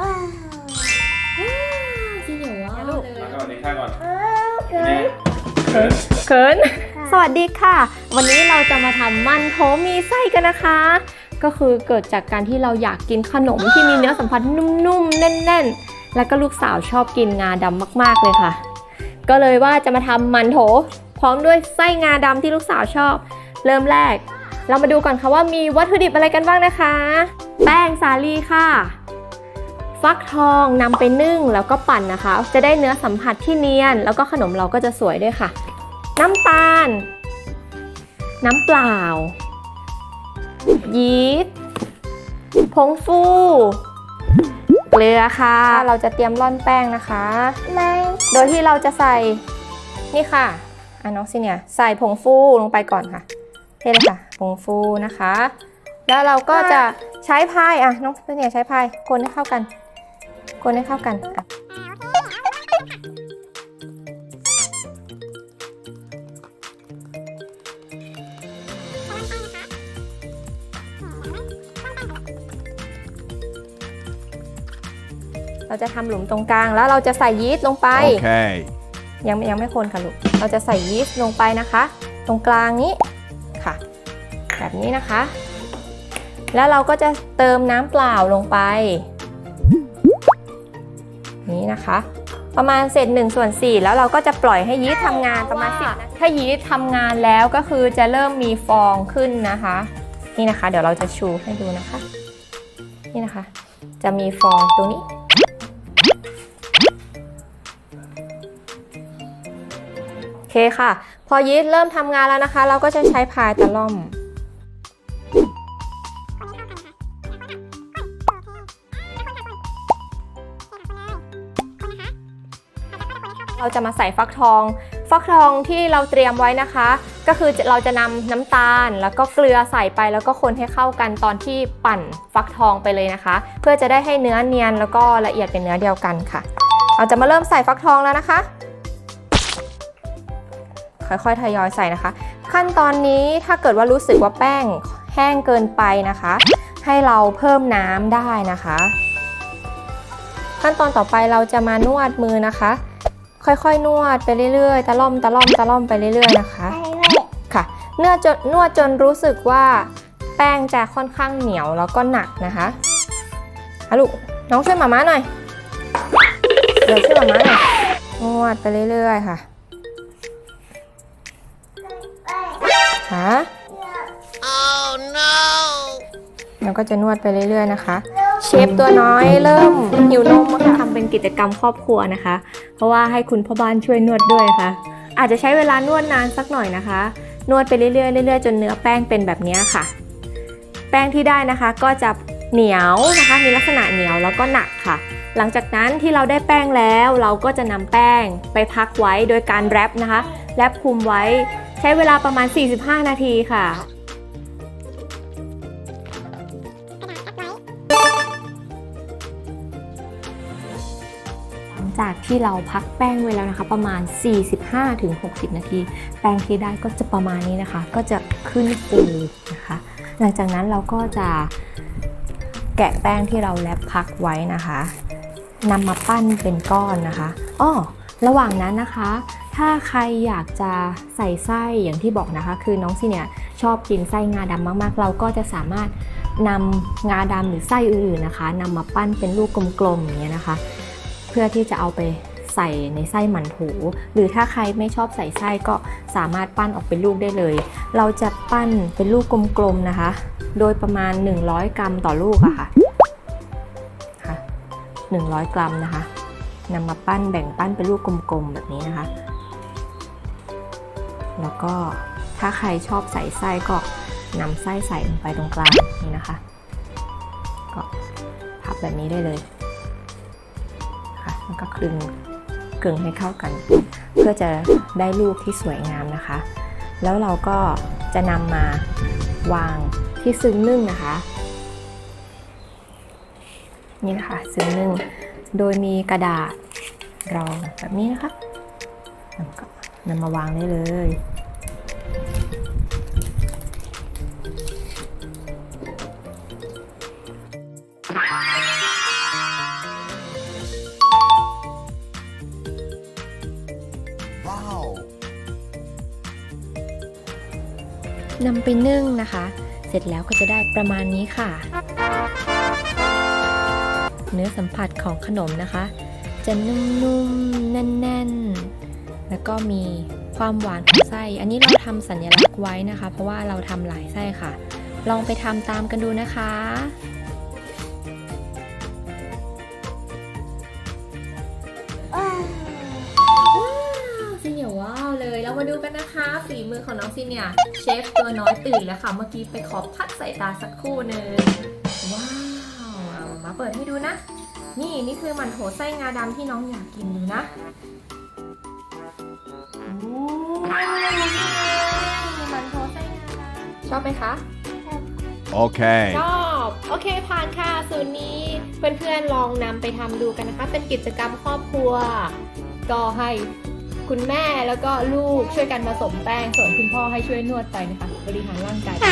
ว้าวจริงเหรอวะลูกมาก่อนในข้างก่อนอ้าวเกิเนี่นยเขินเขิน สวัสดีค่ะ วันนี้เราจะมาทำมันโถมีไส้กันนะคะ ก็คือเกิดจากการที่เราอยากกินขนมที่มีเนื้อสัมผัสนุ่มๆ แน่นๆ แล้วก็ลูกสาวชอบกินงาดำมากๆเลยค่ะ ก็เลยว่าจะมาทำมันโถ พร้อมด้วยไส้งาดำที่ลูกสาวชอบ เริ่มแรก เรามาดูก่อนค่ะว่ามีวัตถุดิบอะไรกันบ้างนะคะ แป้งสาลีค่ะ ฟักทองนำไปนึ่งแล้วก็ปั่นนะคะ จะได้เนื้อสัมผัสที่เนียน แล้วก็ขนมเราก็จะสวยด้วยค่ะ น้ำตาล น้ำเปล่า ยีสต์ผงฟูเกลือค่ะ เราจะเตรียมร่อนแป้งนะคะไม่โดยที่เราจะใส่นี่ค่ะอะน้องซิเนี่ยใส่ผงฟูลงไปก่อนค่ะเทเลยค่ะผงฟูนะคะ แล้วเราก็จะใช้พายอะน้องซิเนี่ยใช้พายคนให้เข้ากัน คนให้เข้ากันอะเราจะทำหลุมตรงกลางแล้วเราจะใส่ยีสต์ลงไป Okay. ยังยังไม่คนค่ะลูก เราจะใส่ยีสต์ลงไปนะคะ ตรงกลางนี้ค่ะ แบบนี้นะคะ แล้วเราก็จะเติมน้ำเปล่าลงไป นี้นะคะ ประมาณเศษ1ส่วน4แล้วเราก็จะปล่อยให้ยีสต์ทำงานประมาณ10นาทีถ้ายีสต์ทำงานแล้วก็คือจะเริ่มมีฟองขึ้นนะคะ นี่นะคะ เดี๋ยวเราจะชูให้ดูนะคะ นี่นะคะ จะมีฟองตรงนี้โอเคค่ะ พอยีสต์เริ่มทำงานแล้วนะคะ เราก็จะใช้พายตะล่อม เราจะมาใส่ฟักทอง ฟักทองที่เราเตรียมไว้นะคะ ก็คือเราจะนำน้ำตาล แล้วก็เกลือใส่ไปแล้วก็คนให้เข้ากันตอนที่ปั่นฟักทองไปเลยนะคะ เพื่อจะได้ให้เนื้อเนียนแล้วก็ละเอียดเป็นเนื้อเดียวกันค่ะ เราจะมาเริ่มใส่ฟักทองแล้วนะคะ ค่อยๆทยอยใส่นะคะ ขั้นตอนนี้ถ้าเกิดว่ารู้สึกว่าแป้งแห้งเกินไปนะคะ ให้เราเพิ่มน้ำได้นะคะ ขั้นตอนต่อไปเราจะมานวดมือนะคะ ค่อยๆ นวดไปเรื่อยๆ ตะล่อมตะล่อมตะล่อมไปเรื่อยๆ นะคะไปเลยค่ะนวดจนนวดจนรู้สึกว่าแป้งจะค่อนข้างเหนียวแล้วก็หนักนะคะอะลูกน้องช่วยหมาม้าหน่อยเดี๋ยวช่วยหมาม้าหน่อยนวดไปเรื่อยๆ ค่ะค่ะ Oh no แล้วก็จะนวดไปเรื่อยๆ นะคะ เชฟตัวน้อยเริ่มหิวนมค่ะทำเป็นกิจกรรมครอบครัวนะคะ เพราะว่าให้คุณพ่อบ้านช่วยนวดด้วยค่ะ อาจจะใช้เวลานวดนานสักหน่อยนะคะ นวดไปเรื่อยๆเรื่อยๆจนเนื้อแป้งเป็นแบบนี้ค่ะ แป้งที่ได้นะคะก็จะเหนียวนะคะ มีลักษณะเหนียวแล้วก็หนักค่ะ หลังจากนั้นที่เราได้แป้งแล้วเราก็จะนำแป้งไปพักไว้โดยการแรปนะคะแรปคุมไว้ใช้เวลาประมาณ 45 นาทีค่ะ จากที่เราพักแป้งไว้แล้วนะคะ ประมาณ 45-60 นาที แป้งที่ได้ก็จะประมาณนี้นะคะ ก็จะขึ้นฟูนะคะ หลังจากนั้นเราก็จะแกะแป้งที่เราแลบพักไว้นะคะนำมาปั้นเป็นก้อนนะคะอ้อระหว่างนั้นนะคะ ถ้าใครอยากจะใส่ไส้อย่างที่บอกนะคะ คือน้องซีเนี่ยชอบกินไส้งาดำมากๆ เราก็จะสามารถนำงาดำหรือไส้อื่นๆนะคะนำมาปั้นเป็นลูกกลมๆอย่างเงี้ยนะคะ เพื่อที่จะเอาไปใส่ในไส้หมันถูหรือถ้าใครไม่ชอบใส่ไส้ก็สามารถปั้นออกเป็นลูกได้เลย เราจะปั้นเป็นลูกกลมๆนะคะ โดยประมาณ 100 กรัมต่อลูกอะค่ะค่ะ 100 กรัมนะคะนำมาปั้นแบ่งปั้นเป็นลูกกลมๆแบบนี้นะคะ แล้วก็ถ้าใครชอบใส่ไส้ก็นำไส้ใส่ลงไปตรงกลางนี่นะคะ ก็พับแบบนี้ได้เลย ค่ะแล้วก็คลึงกึ่งให้เข้ากัน เพื่อจะได้รูปที่สวยงามนะคะ แล้วเราก็จะนำมาวางที่ซึ้งนึ่งนะคะ นี่นะคะซึ้งนึ่งโดยมีกระดาษรองแบบนี้นะคะนำมาวางได้เลย นำไปนึ่งนะคะ เสร็จแล้วก็จะได้ประมาณนี้ค่ะ เนื้อสัมผัสของขนมนะคะ จะนุ่มๆ แน่นๆ แล้วก็มีความหวานของไส้ อันนี้เราทำสัญลักษณ์ไว้นะคะ เพราะว่าเราทำหลายไส้ค่ะ ลองไปทำตามกันดูนะคะ ซีเนียร์ว้าวเลย เรามาดูกันนะคะฝีมือของน้องซีเนียร์เชฟตัวน้อยตื่นแล้วค่ะ เมื่อกี้ไปขอพักสายตาสักครู่หนึ่งว้าวเอามาเปิดให้ดูนะ นี่นี่คือมันโถไส้งาดำที่น้องอยากกินดูนะโอ้นี่มันโถไส้งาดำชอบไหมคะ Okay. ชอบโอเคผ่านค่ะสูตรนี้เพื่อนๆลองนำไปทำดูกันนะคะ เป็นกิจกรรมครอบครัว ก็ให้ คุณแม่แล้วก็ลูกช่วยกันผสมแป้ง ส่วนคุณพ่อให้ช่วยนวดไปนะคะ บริหารร่างกายค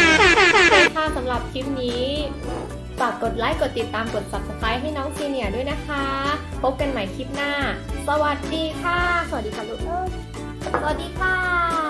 ค่ะสำหรับคลิปนี้ฝากกดไลค์ กดติดตาม กด subscribe ให้น้องซีเนียร์ด้วยนะคะ พบกันใหม่คลิปหน้า สวัสดีค่ะ สวัสดีค่ะลูกสวัสดีค่ะ